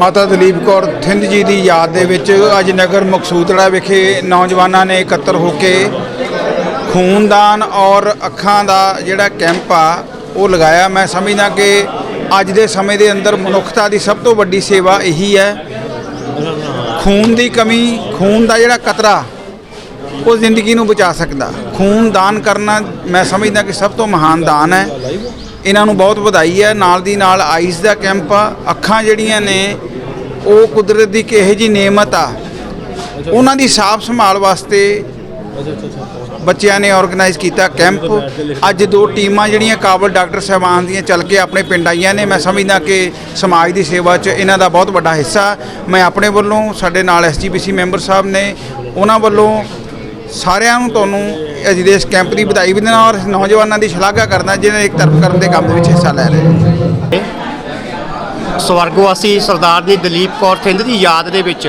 ਮਾਤਾ ਦਲੀਪ ਕੌਰ ਥਿੰਦ ਜੀ ਦੀ ਯਾਦ ਦੇ ਵਿੱਚ ਅੱਜ ਨਗਰ ਮਕਸੂਦੜਾ ਵਿਖੇ ਨੌਜਵਾਨਾਂ ਨੇ ਇਕੱਤਰ ਹੋ ਕੇ ਖੂਨਦਾਨ ਔਰ ਅੱਖਾਂ ਦਾ ਜਿਹੜਾ ਕੈਂਪ ਆ, ਉਹ ਲਗਾਇਆ। ਮੈਂ ਸਮਝਦਾ ਕਿ ਅੱਜ ਦੇ ਸਮੇਂ ਦੇ ਅੰਦਰ ਮਨੁੱਖਤਾ ਦੀ ਸਭ ਤੋਂ ਵੱਡੀ ਸੇਵਾ ਇਹੀ ਹੈ। ਖੂਨ ਦੀ ਕਮੀ, ਖੂਨ ਦਾ ਜਿਹੜਾ ਕਤਰਾ, ਉਹ ਜ਼ਿੰਦਗੀ ਨੂੰ ਬਚਾ ਸਕਦਾ। ਖੂਨ ਦਾਨ ਕਰਨਾ ਮੈਂ ਸਮਝਦਾ ਕਿ ਸਭ ਤੋਂ ਮਹਾਨ ਦਾਨ ਹੈ। ਇਹਨਾਂ ਨੂੰ ਬਹੁਤ ਵਧਾਈ ਹੈ। ਨਾਲ ਦੀ ਨਾਲ ਆਈਸ ਦਾ ਕੈਂਪ ਆ ਅੱਖਾਂ ਜਿਹੜੀਆਂ ਨੇ ਉਹ ਕੁਦਰਤ ਦੀ ਕਿਹੋ ਜੀ ਨੇਮਤ ਆ। ਉਹਨਾਂ ਦੀ ਸਾਫ਼ ਸੰਭਾਲ ਵਾਸਤੇ ਬੱਚਿਆਂ ਨੇ ਆਰਗੇਨਾਈਜ਼ ਕੀਤਾ ਕੈਂਪ। ਅੱਜ ਦੋ ਟੀਮਾਂ ਜਿਹੜੀਆਂ ਕਾਬਲ ਡਾਕਟਰ ਸਾਹਿਬਾਨ ਦੀਆਂ ਚੱਲ ਕੇ ਆਪਣੇ ਪਿੰਡ ਆਈਆਂ ਨੇ। ਮੈਂ ਸਮਝਦਾ ਕਿ ਸਮਾਜ ਦੀ ਸੇਵਾ 'ਚ ਇਹਨਾਂ ਦਾ ਬਹੁਤ ਵੱਡਾ ਹਿੱਸਾ। ਮੈਂ ਆਪਣੇ ਵੱਲੋਂ ਸਾਡੇ ਨਾਲ ਐਸਜੀਪੀਸੀ ਮੈਂਬਰ ਸਾਹਿਬ ਨੇ ਉਹਨਾਂ ਵੱਲੋਂ ਸਾਰਿਆਂ ਨੂੰ ਤੁਹਾਨੂੰ ਅੱਜ ਦੇ ਇਸ ਕੈਂਪ ਦੀ ਵਧਾਈ ਵੀ ਦੇਣਾ ਔਰ ਨੌਜਵਾਨਾਂ ਦੀ ਸ਼ਲਾਘਾ ਕਰਦਾ ਨੇ ਇੱਕ ਤਰਫ ਕਰਨ ਦੇ ਕੰਮ ਦੇ ਵਿੱਚ ਹਿੱਸਾ ਲੈ ਰਹੇ ਨੇ ਸਵਰਗਵਾਸੀ ਸਰਦਾਰਨੀ ਦਲੀਪ ਕੌਰ ਥਿੰਦ ਦੀ ਯਾਦ ਦੇ ਵਿੱਚ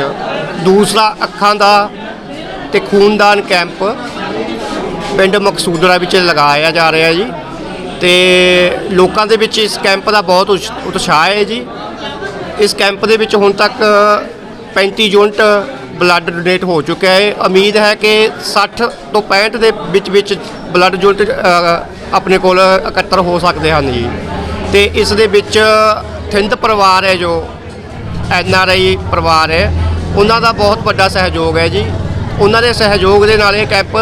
ਦੂਸਰਾ ਅੱਖਾਂ ਦਾ ਤੇ ਖੂਨਦਾਨ ਕੈਂਪ ਪਿੰਡ ਮਕਸੂਦਰਾ ਵਿੱਚ ਲਗਾਇਆ ਜਾ ਰਿਹਾ ਜੀ ਤੇ ਲੋਕਾਂ ਦੇ ਵਿੱਚ ਇਸ ਕੈਂਪ ਦਾ ਬਹੁਤ ਉਸ਼- ਉਤਸ਼ਾਹ ਹੈ ਜੀ। ਇਸ ਕੈਂਪ ਦੇ ਵਿੱਚ ਹੁਣ ਤੱਕ 35 ਯੂਨਿਟ ਬਲੱਡ ਡੋਨੇਟ ਹੋ ਚੁੱਕਿਆ ਹੈ। ਉਮੀਦ ਹੈ ਕਿ 60 ਤੋਂ 65 ਦੇ ਵਿੱਚ ਵਿੱਚ ਬਲੱਡ ਯੂਨਿਟ ਆਪਣੇ ਕੋਲ ਇਕੱਤਰ ਹੋ ਸਕਦੇ ਹਨ ਜੀ। ਤੇ ਇਸ ਦੇ ਵਿੱਚ ਥਿੰਦ ਪਰਿਵਾਰ ਹੈ ਜੋ, ਐਨ ਆਰ ਆਈ ਪਰਿਵਾਰ ਹੈ। ਉਹਨਾਂ ਦਾ ਬਹੁਤ ਵੱਡਾ ਸਹਿਯੋਗ ਹੈ ਜੀ। ਉਹਨਾਂ ਦੇ ਸਹਿਯੋਗ ਦੇ ਨਾਲ ਇਹ ਕੈਂਪ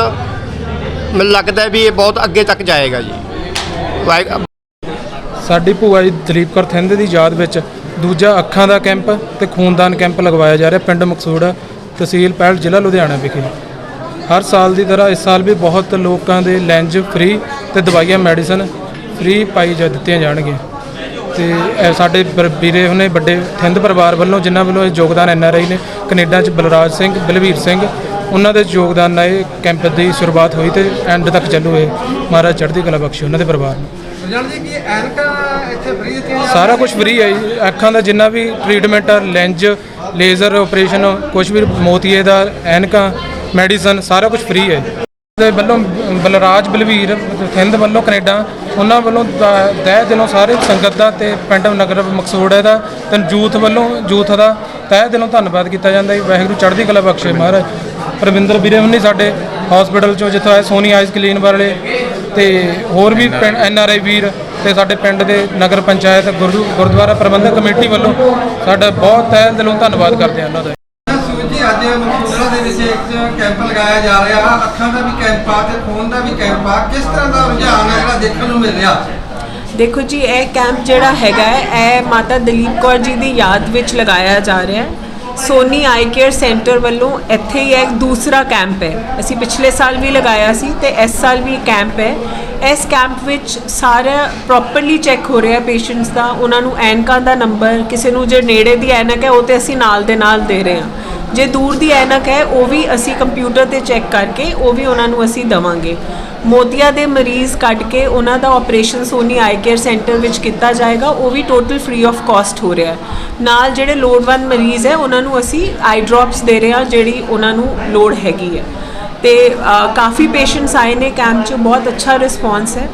ਮੈਨੂੰ ਲੱਗਦਾ ਵੀ ਇਹ ਬਹੁਤ ਅੱਗੇ ਤੱਕ ਜਾਏਗਾ ਜੀ। ਵਾਹਿ- ਸਾਡੀ ਭੂਆ ਜੀ ਦਲੀਪ ਕੌਰ ਥਿੰਦ ਦੀ ਯਾਦ ਵਿੱਚ ਦੂਜਾ ਅੱਖਾਂ ਦਾ ਕੈਂਪ ਤੇ ਖੂਨਦਾਨ ਕੈਂਪ ਲਗਵਾਇਆ ਜਾ ਰਿਹਾ। ਪਿੰਡ ਮਕਸੂੜਾ ਤਹਿਸੀਲ ਪਹਿਲ ਜ਼ਿਲ੍ਹਾ ਲੁਧਿਆਣਾ ਵਿਖੇ। ਹਰ ਸਾਲ ਦੀ ਤਰ੍ਹਾਂ ਇਸ ਸਾਲ ਵੀ ਬਹੁਤ ਲੋਕਾਂ ਦੇ ਲੈਂਜ ਫ੍ਰੀ ਤੇ ਦਵਾਈਆਂ ਮੈਡੀਸਨ ਫ੍ਰੀ ਪਾਈ ਜਾ ਦਿੱਤੀਆਂ ਜਾਣਗੀਆਂ। ਤੇ ਇਹ ਸਾਡੇ ਬਰ- ਵੀਰੇ ਉਹਨੇ ਵੱਡੇ ਥਿੰਦ ਪਰਿਵਾਰ ਵੱਲੋਂ ਜਿਨ੍ਹਾਂ ਵੱਲੋਂ ਇਹ ਯੋਗਦਾਨ ਐਨ ਆਰ ਆਈ ਨੇ ਕੈਨੇਡਾ 'ਚ ਬਲਰਾਜ ਸਿੰਘ ਬਲਵੀਰ ਸਿੰਘ ਉਹਨਾਂ ਦੇ ਯੋਗਦਾਨ ਨਾਲ ਇਹ ਕੈਂਪ ਦੀ ਸ਼ੁਰੂਆਤ ਹੋਈ ਤੇ ਐਂਡ ਤੱਕ ਚੱਲੂ ਇਹ। ਮਹਾਰਾਜ ਚੜ੍ਹਦੀ ਕਲਾ ਬਖਸ਼ੇ ਉਹਨਾਂ ਦੇ ਪਰਿਵਾਰ ਨੂੰ। ਜਾਣਦੇ ਕਿ ਐਨਕਾਂ ਇੱਥੇ ਫ੍ਰੀ ਦਿੱਤੀਆਂ ਸਾਰਾ ਕੁਝ ਫ੍ਰੀ ਹੈ ਜੀ। ਅੱਖਾਂ ਦਾ ਜਿੰਨਾ ਵੀ ਟ੍ਰੀਟਮੈਂਟ ਆ ਲੈਂਜ ਲੇਜ਼ਰ ਆਪਰੇਸ਼ਨ ਕੁਝ ਵੀ ਮੋਤੀਏ ਦਾ ਐਨਕਾਂ, ਮੈਡੀਸਨ, ਸਾਰਾ ਕੁਝ ਫ੍ਰੀ ਹੈ। ਦੇ ਵੱਲੋਂ ਬਲਰਾਜ ਬਲਵੀਰ ਥਿੰਦ ਵੱਲੋਂ ਕੈਨੇਡਾ, ਉਹਨਾਂ ਵੱਲੋਂ ਦ- ਤਹਿ ਦਿਲੋਂ ਸਾਰੇ ਸੰਗਤ ਦਾ ਤੇ ਪਿੰਡ ਨਗਰ ਮਕਸੂੜ ਹੈ ਦਾ, ਤੇ ਯੂਥ ਵੱਲੋਂ ਯੂਥ ਦਾ ਤਹਿ ਦਿਲੋਂ ਧੰਨਵਾਦ ਕੀਤਾ ਜਾਂਦਾ ਹੈ ਵਾਹਿਗੁਰੂ ਚੜ੍ਹਦੀ ਕਲਾ ਬਖਸ਼ੇ ਮਹਾਰਾਜ। ਪਰਵਿੰਦਰ ਵੀਰੇ ਸਾਡੇ ਹਸਪੀਟਲ ਚੋਂ ਜਿੱਥੋਂ ਆਏ, ਸੋਨੀ ਆਈਸ ਕਲੀਨ ਵਾਲੇ ਤੇ ਹੋਰ ਵੀ ਪਿੰਡ, ਐਨ ਆਰ ਆਈ ਵੀਰ ਤੇ ਸਾਡੇ ਪਿੰਡ ਦੇ ਨਗਰ ਪੰਚਾਇਤ ਗੁਰਦੁ- ਗੁਰਦੁਆਰਾ ਪ੍ਰਬੰਧਕ ਕਮੇਟੀ ਵੱਲੋਂ ਸਾਡਾ ਬਹੁਤ ਤਹਿ ਦਿਲੋਂ ਧੰਨਵਾਦ ਕਰਦੇ ਹਾਂ ਉਹਨਾਂ ਦਾ। ਸੂਰਜ ਜੀ ਅੱਜ ਮਕਸੂਦਰਾ ਦੇ ਵਿੱਚ ਇੱਕ ਕੈਂਪ ਲਗਾਇਆ ਜਾ ਰਿਹਾ ਅੱਖਾਂ ਦਾ ਵੀ ਕੈਂਪ ਆ ਤੇ ਖੂਨ ਦਾ ਵੀ ਕੈਂਪ ਆ। ਕਿਸ ਤਰ੍ਹਾਂ ਦਾ ਰੁਝਾਨ ਹੈ ਜਿਹੜਾ ਦੇਖਣ ਨੂੰ ਮਿਲ ਰਿਹਾ? ਦੇਖੋ ਜੀ ਇਹ ਕੈਂਪ ਜਿਹੜਾ ਹੈਗਾ ਹੈ ਇਹ ਮਾਤਾ ਦਲੀਪ ਕੌਰ ਜੀ ਦੀ ਯਾਦ ਵਿੱਚ ਲਗਾਇਆ ਜਾ ਰਿਹਾ ਹੈ। ਸੋਨੀ ਆਈ ਕੇਅਰ ਸੈਂਟਰ ਵੱਲੋਂ ਇੱਥੇ ਹੀ ਇੱਕ ਦੂਸਰਾ ਕੈਂਪ ਹੈ। ਅਸੀਂ ਪਿਛਲੇ ਸਾਲ ਵੀ ਲਗਾਇਆ ਸੀ ਤੇ ਇਸ ਸਾਲ ਵੀ ਕੈਂਪ ਹੈ। ਇਸ ਕੈਂਪ ਵਿੱਚ ਸਾਰਾ ਪ੍ਰੋਪਰਲੀ ਚੈੱਕ ਹੋ ਰਿਹਾ ਪੇਸ਼ੈਂਟਸ ਦਾ। ਉਹਨਾਂ ਨੂੰ ਐਨਕਾਂ ਦਾ ਨੰਬਰ ਕਿਸੇ ਨੂੰ ਜੇ ਨੇੜੇ ਦੀ ਐਨਕ ਹੈ, ਉਹ ਤੇ ਅਸੀਂ ਨਾਲ ਦੇ ਨਾਲ ਦੇ ਰਹੇ ਹਾਂ। ਜੇ ਦੂਰ ਦੀ ਐਨਕ ਹੈ, ਉਹ ਵੀ ਅਸੀਂ ਕੰਪਿਊਟਰ ਤੇ ਚੈੱਕ ਕਰਕੇ, ਉਹ ਵੀ ਉਹਨਾਂ ਨੂੰ ਅਸੀਂ ਦਵਾਂਗੇ। ਮੋਤੀਆ ਦੇ ਮਰੀਜ਼ ਕੱਢ ਕੇ ਉਹਨਾਂ ਦਾ operation Soni eye care centre ਵਿੱਚ ਕੀਤਾ ਜਾਏਗਾ, ਉਹ ਵੀ ਟੋਟਲ ਫ੍ਰੀ ਆਫ ਕਾਸਟ ਹੋ ਰਿਹਾ ਹੈ। ਨਾਲ ਜਿਹੜੇ ਲੋੜਵੰਦ ਮਰੀਜ਼ ਹੈ, ਉਹਨਾਂ ਨੂੰ ਅਸੀਂ ਆਈ ਡ੍ਰੌਪਸ ਦੇ ਰਹੇ ਹਾਂ, ਜਿਹੜੀ ਉਹਨਾਂ ਨੂੰ ਲੋੜ ਹੈਗੀ ਹੈ। ਤੇ ਕਾਫੀ ਪੇਸ਼ੈਂਟਸ ਆਏ ਨੇ ਕੈਂਪ 'ਚ, ਬਹੁਤ ਅੱਛਾ ਰਿਸਪੌਂਸ ਹੈ।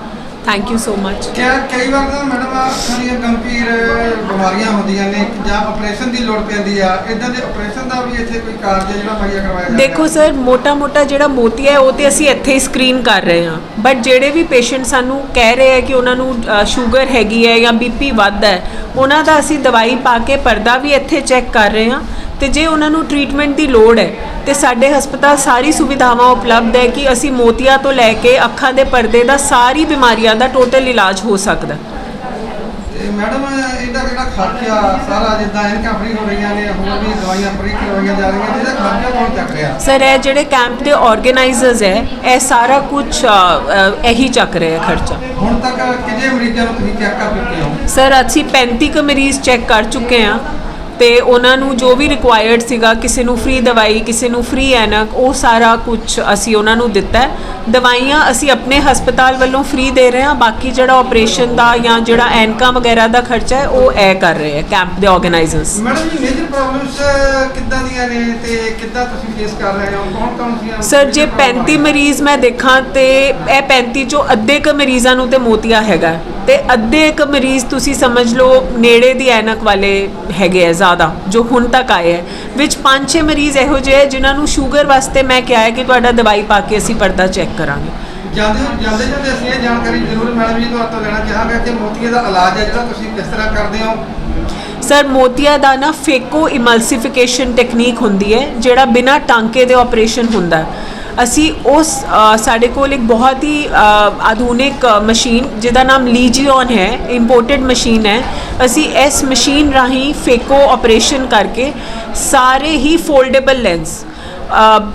ਥੈਂਕ ਯੂ ਸੋ ਮਚ ਕਿਆ ਕਈ ਵਾਰ ਤਾਂ ਮੈਡਮ ਅੱਖਾਂ ਦੀਆਂ ਗੰਭੀਰ ਬਿਮਾਰੀਆਂ ਹੁੰਦੀਆਂ ਨੇ ਜਾਂ ਆਪਰੇਸ਼ਨ ਦੀ ਲੋੜ ਪੈਂਦੀ ਆ। ਇਦਾਂ ਦੇ ਆਪਰੇਸ਼ਨ ਦਾ ਵੀ ਇੱਥੇ ਕੋਈ ਕਾਰਜ ਹੈ ਜਿਹੜਾ ਮੁਹੱਈਆ ਕਰਵਾਇਆ ਜਾ ਦੇਖੋ ਸਰ ਮੋਟਾ-ਮੋਟਾ ਜਿਹੜਾ ਮੋਤੀ ਹੈ ਉਹ ਤੇ ਅਸੀਂ ਇੱਥੇ ਹੀ ਸਕਰੀਨ ਕਰ ਰਹੇ ਹਾਂ। ਬਟ ਜਿਹੜੇ ਵੀ ਪੇਸ਼ੈਂਟ ਸਾਨੂੰ ਕਹਿ ਰਹੇ ਆ ਕਿ ਉਹਨਾਂ ਨੂੰ ਸ਼ੂਗਰ ਹੈਗੀ ਹੈ ਜਾਂ ਬੀਪੀ ਵੱਧ ਹੈ ਉਹਨਾਂ ਦਾ ਅਸੀਂ ਦਵਾਈ ਪਾ ਕੇ ਪਰਦਾ ਵੀ ਇੱਥੇ ਚੈੱਕ ਕਰ ਰਹੇ ਹਾਂ। ਤੇ ਜੇ ਉਹਨਾਂ ਨੂੰ ਟ੍ਰੀਟਮੈਂਟ ਦੀ ਲੋੜ ਹੈ ਤੇ ਸਾਡੇ ਹਸਪਤਾਲ ਸਾਰੀ ਸੁਵਿਧਾਵਾਂ ਉਪਲਬਧ ਹੈ ਕਿ ਅਸੀਂ ਮੋਤੀਆ ਤੋਂ ਲੈ ਕੇ ਅੱਖਾਂ ਦੇ ਪਰਦੇ ਦਾ ਸਾਰੀ ਬਿਮਾਰੀਆਂ ਦਾ ਟੋਟਲ ਇਲਾਜ ਹੋ ਸਕਦਾ। ਤੇ ਮੈਡਮ ਇਹਦਾ ਜਿਹੜਾ ਖਰਚਾ ਸਾਰਾ ਜਿੱਦਾਂ ਇਨਕਾਂ ਫ੍ਰੀ ਹੋ ਰਹੀਆਂ ਨੇ ਹੋਰ ਵੀ ਦਵਾਈਆਂ ਫ੍ਰੀ ਕਰਵਾਈਆਂ ਜਾ ਰਹੀਆਂ ਇਹਦਾ ਖਰਚਾ ਕੌਣ ਚੱਕ ਰਿਹਾ? ਸਰ ਇਹ ਜਿਹੜੇ ਕੈਂਪ ਦੇ ਆਰਗੇਨਾਈਜ਼ਰਸ ਹੈ ਇਹ ਸਾਰਾ ਕੁਝ ਇਹੀ ਚੱਕ ਰਹੇ ਹੈ ਖਰਚਾ। ਹੁਣ ਤੱਕ ਕਿੰਨੇ ਮਰੀਜ਼ਾਂ ਨੂੰ ਤੁਸੀਂ ਚੈੱਕ ਕਰ ਚੁੱਕੇ ਹੋ? ਸਰ ਅਸੀਂ 35 ਕੁ ਮਰੀਜ਼ ਚੈੱਕ ਕਰ ਚੁੱਕੇ ਹਾਂ। ਤੇ ਉਹਨਾਂ ਨੂੰ ਜੋ ਵੀ ਰਿਕੁਆਇਰਡ ਸੀਗਾ ਕਿਸੇ ਨੂੰ ਫ੍ਰੀ ਦਵਾਈ ਕਿਸੇ ਨੂੰ ਫ੍ਰੀ ਐਨਕ ਉਹ ਸਾਰਾ ਕੁਝ ਅਸੀਂ ਉਹਨਾਂ ਨੂੰ ਦਿੱਤਾ ਦਵਾਈਆਂ ਅਸੀਂ ਆਪਣੇ ਹਸਪਤਾਲ ਵੱਲੋਂ ਫ੍ਰੀ ਦੇ ਰਹੇ ਹਾਂ ਬਾਕੀ ਜਿਹੜਾ ਆਪਰੇਸ਼ਨ ਦਾ ਜਾਂ ਜਿਹੜਾ ਐਨਕਾਂ ਵਗੈਰਾ ਦਾ ਖਰਚਾ ਹੈ ਉਹ ਇਹ ਕਰ ਰਹੇ ਹੈ ਕੈਂਪ ਦੇ organisers madam ji major problems ਕਿੱਦਾਂ ਦੀਆਂ ਨੇ ਤੇ ਕਿੱਦਾਂ ਤੁਸੀਂ ਫੇਸ ਕਰ ਰਹੇ ਹੋ? ਕੌਣ ਕੌਣ ਸੀਆਂ ਸਰ ਜੇ 35 ਮਰੀਜ਼ ਮੈਂ ਦੇਖਾਂ ਤੇ ਇਹ 35 ਚੋਂ ਅੱਧੇ ਕ ਮਰੀਜ਼ਾਂ ਨੂੰ ਤੇ ਮੋਤੀਆ ਹੈਗਾ। ਤੇ ਅੱਧੇ ਕ ਮਰੀਜ਼ ਤੁਸੀਂ ਸਮਝ ਲਓ ਨੇੜੇ ਦੀ ਐਨਕ ਵਾਲੇ ਹੈਗੇ ਆ ਜ਼ਿਆਦਾ ਜੋ ਹੁਣ ਤੱਕ ਆਏ ਹੈ। ਵਿੱਚ 5-6 ਮਰੀਜ਼ ਇਹੋ ਜਿਹੇ ਹੈ ਜਿਨ੍ਹਾਂ ਨੂੰ ਸ਼ੂਗਰ ਵਾਸਤੇ ਮੈਂ ਕਿਹਾ ਹੈ ਕਿ ਤੁਹਾਡਾ ਦਵਾਈ ਪਾ ਕੇ ਅਸੀਂ ਪਰਦਾ ਚੈੱਕ ਕਰਾਂਗੇ। ਜਾਂਦੇ ਜਾਂਦੇ ਜਾਂਦੇ ਅਸੀਂ ਇਹ ਜਾਣਕਾਰੀ ਜ਼ਰੂਰ ਮੈਡਮ ਜੀ ਤੋਂ ਲੈਣਾ ਚਾਹਾਂਗੇ ਕਿ ਮੋਤੀਏ ਦਾ ਇਲਾਜ ਹੈ ਜਿਹੜਾ ਤੁਸੀਂ ਕਿਸ ਤਰ੍ਹਾਂ ਕਰਦੇ ਹੋ? ਸਰ ਮੋਤੀਆ ਦਾ ਨਾ ਫੇਕੋ ਇਮਲਸੀਫਿਕੇਸ਼ਨ ਟੈਕਨੀਕ ਹੁੰਦੀ ਹੈ ਜਿਹੜਾ ਬਿਨਾ ਟਾਂਕੇ ਦੇ ਆਪਰੇਸ਼ਨ ਹੁੰਦਾ ਹੈ। ਅਸੀਂ ਉਸ ਸਾਡੇ ਕੋਲ ਇੱਕ ਬਹੁਤ ਹੀ ਆਧੁਨਿਕ ਮਸ਼ੀਨ ਜਿਹਦਾ ਨਾਮ ਲੀਜੀਓਨ ਹੈ ਇੰਪੋਰਟਡ ਮਸ਼ੀਨ ਹੈ। ਅਸੀਂ ਇਸ ਮਸ਼ੀਨ ਰਾਹੀਂ ਫੇਕੋ ਆਪਰੇਸ਼ਨ ਕਰਕੇ ਸਾਰੇ ਹੀ ਫੋਲਡੇਬਲ ਲੈਂਸ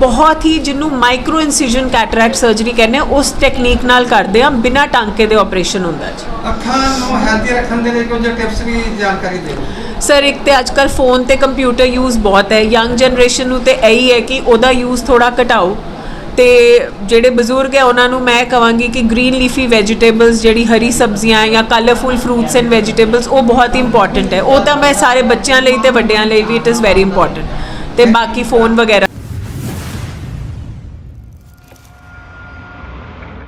ਬਹੁਤ ਹੀ ਜਿਹਨੂੰ ਮਾਈਕਰੋ ਇਨਸਿਜਨ ਕੈਟਰੈਕਟ ਸਰਜਰੀ ਕਹਿੰਦੇ ਆ ਉਸ ਟੈਕਨੀਕ ਨਾਲ ਕਰਦੇ ਆ ਬਿਨਾ ਟਾਂਕੇ ਦੇ ਆਪਰੇਸ਼ਨ ਹੁੰਦਾ ਜੀ। ਅੱਖਾਂ ਨੂੰ ਹੈਲਦੀ ਰੱਖਣ ਦੇ ਲਈ ਕੁਝ ਟਿਪਸ ਵੀ ਜਾਣਕਾਰੀ ਦਿਓ। ਸਰ ਇੱਕ ਤੇ ਅੱਜਕੱਲ ਫੋਨ ਤੇ ਕੰਪਿਊਟਰ ਯੂਜ਼ ਬਹੁਤ ਹੈ ਯੰਗ ਜਨਰੇਸ਼ਨ ਨੂੰ ਤੇ ਇਹੀ ਹੈ ਕਿ ਉਹਦਾ ਯੂਜ਼ ਥੋੜਾ ਘਟਾਓ। ਤੇ ਜਿਹੜੇ ਬਜ਼ੁਰਗ ਹੈ, ਉਹਨਾਂ ਨੂੰ ਮੈਂ ਕਹਾਂਗੀ ਕਿ ਗ੍ਰੀਨ ਲੀਫੀ ਵੈਜੀਟੇਬਲਸ ਜਿਹੜੀ ਹਰੀ ਸਬਜ਼ੀਆਂ ਜਾਂ ਕਲਰਫੁਲ ਫਰੂਟਸ ਐਂਡ ਵੈਜੀਟੇਬਲਸ ਉਹ ਬਹੁਤ ਹੀ ਇੰਪੋਰਟੈਂਟ ਹੈ। ਉਹ ਤਾਂ ਮੈਂ ਸਾਰੇ ਬੱਚਿਆਂ ਲਈ ਤੇ ਵੱਡਿਆਂ ਲਈ ਵੀ ਇਟ ਇਜ਼ ਵੈਰੀ ਇੰਪੋਰਟੈਂਟ ਤੇ ਬਾਕੀ ਫੋਨ ਵਗੈਰਾ